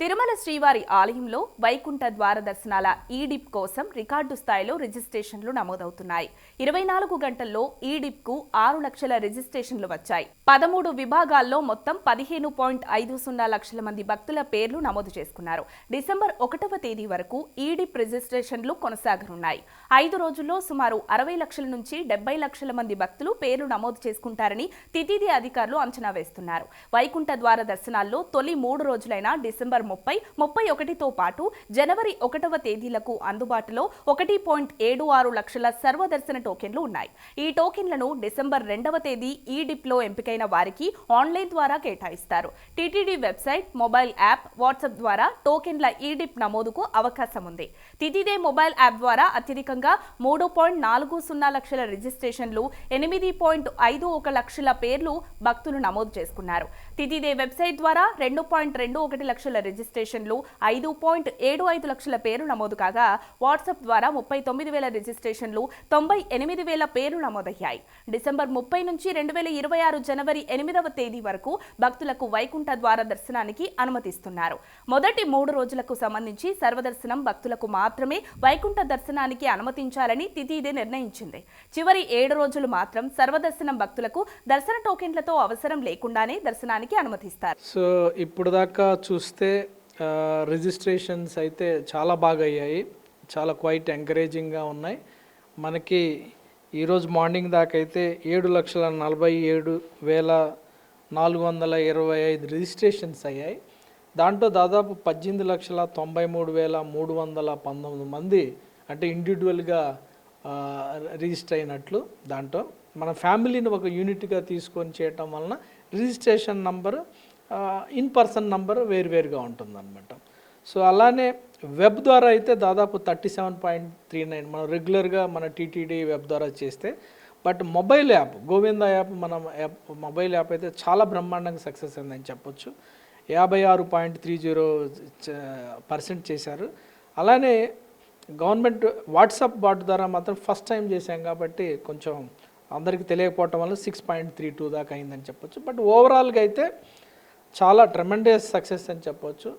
తిరుమల శ్రీవారి ఆలయంలో వైకుంఠ ద్వార దర్శనాల ఈడిప్ కోసం రికార్డు స్థాయిలో రిజిస్ట్రేషన్లు నమోదవుతున్నాయి. ఇరవై నాలుగు గంటల్లో ఈడిప్కు ఆరు లక్షల రిజిస్ట్రేషన్లు వచ్చాయి. పదమూడు విభాగాల్లో మొత్తం పదిహేను పాయింట్ ఐదు సున్నా లక్షల మంది భక్తుల పేర్లు నమోదు చేసుకున్నారు. డిసెంబర్ ఒకటవ తేదీ వరకు ఈడిప్ రిజిస్ట్రేషన్లు కొనసాగనున్నాయి. ఐదు రోజుల్లో సుమారు అరవై లక్షల నుంచి డెబ్బై లక్షల మంది భక్తులు పేర్లు నమోదు చేసుకుంటారని తితిది అధికారులు అంచనా వేస్తున్నారు. వైకుంఠ ద్వార దర్శనాల్లో తొలి మూడు రోజులైన డిసెంబర్ ముప్పై ముప్పై ఒకటితో పాటు జనవరి ఒకటవ తేదీలకు అందుబాటులో ఒకటి పాయింట్ ఏడు ఆరు లక్షల సర్వదర్శన టోకెన్లు ఉన్నాయి. ఈ టోకెన్లను డిసెంబర్ రెండవ తేదీ ఈ డిప్లో ఎంపికైన వారికి ఆన్లైన్ ద్వారా కేటాయిస్తారు. TTD website mobile app WhatsApp ద్వారా టోకెన్ల ఈ డిప్ నమోదుకు అవకాశం ఉంది. తితిదే మొబైల్ యాప్ ద్వారా అత్యధికంగా మూడు పాయింట్ నాలుగు సున్నా లక్షల రిజిస్ట్రేషన్లు ఎనిమిది పాయింట్ ఐదు ఒక లక్షల పేర్లు భక్తులు నమోదు చేసుకున్నారు. తితిదే వెబ్సైట్ ద్వారా రెండు పాయింట్ రెండు ఒకటి లక్షల రిజిస్ట్రేషన్ రిజిస్ట్రేషన్లు ఐదు పాయింట్ ఏడు ఐదు లక్షల పేరు నమోదు కాగా వాట్సాప్ ద్వారా ముప్పై తొమ్మిది వేల రిజిస్ట్రేషన్లు తొంభై ఎనిమిది వేల పేరు నమోదయ్యాయి. డిసెంబర్ ముప్పై నుంచి రెండు వేల ఇరవై ఆరు జనవరి ఎనిమిదవ తేదీ వరకు భక్తులకు వైకుంఠ ద్వార దర్శనానికి అనుమతిస్తున్నారు. మొదటి మూడు రోజులకు సంబంధించి సర్వదర్శనం భక్తులకు మాత్రమే వైకుంఠ దర్శనానికి అనుమతించాలని తిథిదే నిర్ణయించింది. చివరి ఏడు రోజులు మాత్రం సర్వదర్శనం భక్తులకు దర్శన టోకెన్లతో అవసరం లేకుండానే దర్శనానికి అనుమతిస్తారు. సో ఇప్పుడు దాకా చూస్తే రిజిస్ట్రేషన్స్ అయితే చాలా బాగా అయ్యాయి చాలా క్వైట్ ఎంకరేజింగ్గా ఉన్నాయి. మనకి ఈరోజు మార్నింగ్ దాకా అయితే ఏడు లక్షల నలభై ఏడు వేల నాలుగు వందల ఇరవై ఐదు రిజిస్ట్రేషన్స్ అయ్యాయి. దాంట్లో దాదాపు పద్దెనిమిది లక్షల తొంభై మూడు వేల మూడు వందల పంతొమ్మిది మంది అంటే ఇండివిజువల్గా రిజిస్టర్ అయినట్లు దాంట్లో. మన ఫ్యామిలీని ఒక యూనిట్గా తీసుకొని చేయటం వలన registration number in person number వేరువేరుగా ఉంటుందన్నమాట. సో అలానే వెబ్ ద్వారా అయితే దాదాపు thirty seven point three nine మనం రెగ్యులర్గా మన టీటీడీ వెబ్ ద్వారా చేస్తే but mobile app Govinda app మన యాప్ మొబైల్ యాప్ అయితే చాలా బ్రహ్మాండంగా సక్సెస్ అయిందని చెప్పొచ్చు. యాభై ఆరు పాయింట్ త్రీ జీరో పర్సెంట్ చేశారు. అలానే గవర్నమెంట్ వాట్సాప్ బాట్ ద్వారా మాత్రం ఫస్ట్ టైం చేశాం కాబట్టి కొంచెం అందరికీ తెలియకపోవటం వల్ల సిక్స్ పాయింట్ త్రీ టూ దాకా అయిందని చెప్పొచ్చు. బట్ ఓవరాల్గా అయితే చాలా ట్రెమెండియస్ సక్సెస్ అని చెప్పవచ్చు